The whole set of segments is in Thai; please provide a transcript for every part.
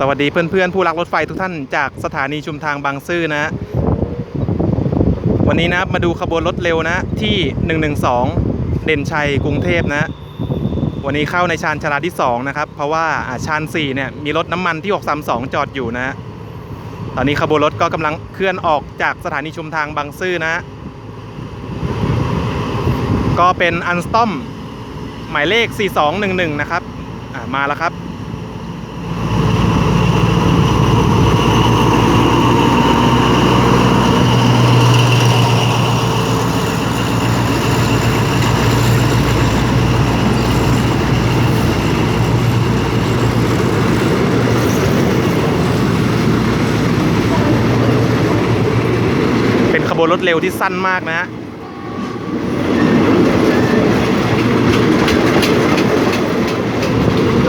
สวัสดีเพื่อนๆ ผู้รักรถไฟทุกท่านจากสถานีชุมทางบางซื่อนะ วันนี้นะมาดูขบวนรถเร็วนะที่ 112 เด่นชัยกรุงเทพนะ วันนี้เข้าในชานชาลาที่ 2 นะครับ เพราะว่าอ่าชาน4เนี่ยมีรถน้ำมันที่ 632 จอดอยู่นะ ตอนนี้ขบวนรถก็กำลังเคลื่อนออกจากสถานีชุมทางบางซื่อนะ ก็เป็นอันสตอมหมายเลข 4211 นะครับมาแล้วครับ บวนรถเร็วที่สั้นมากนะฮะ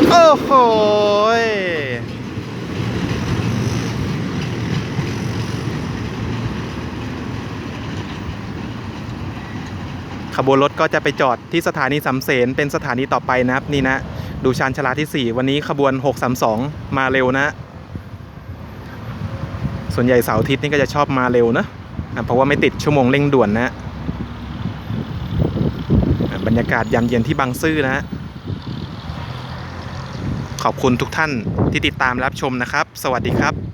โอ้โหขบวนรถก็จะไปจอดที่สถานีสำเสนเป็นสถานีต่อไปนะครับ นี่นะ ดูชานชาลาที่ 4 วันนี้ขบวน 632 มาเร็วนะ ส่วนใหญ่เสาร์อาทิตย์นี่ก็จะชอบมาเร็วนะ เพราะว่าไม่ติดชั่วโมงเร่งด่วนนะอะบรรยากาศยามเย็นที่บางซื่อนะฮะขอบคุณทุกท่านที่ติดตามรับชมนะครับ สวัสดีครับ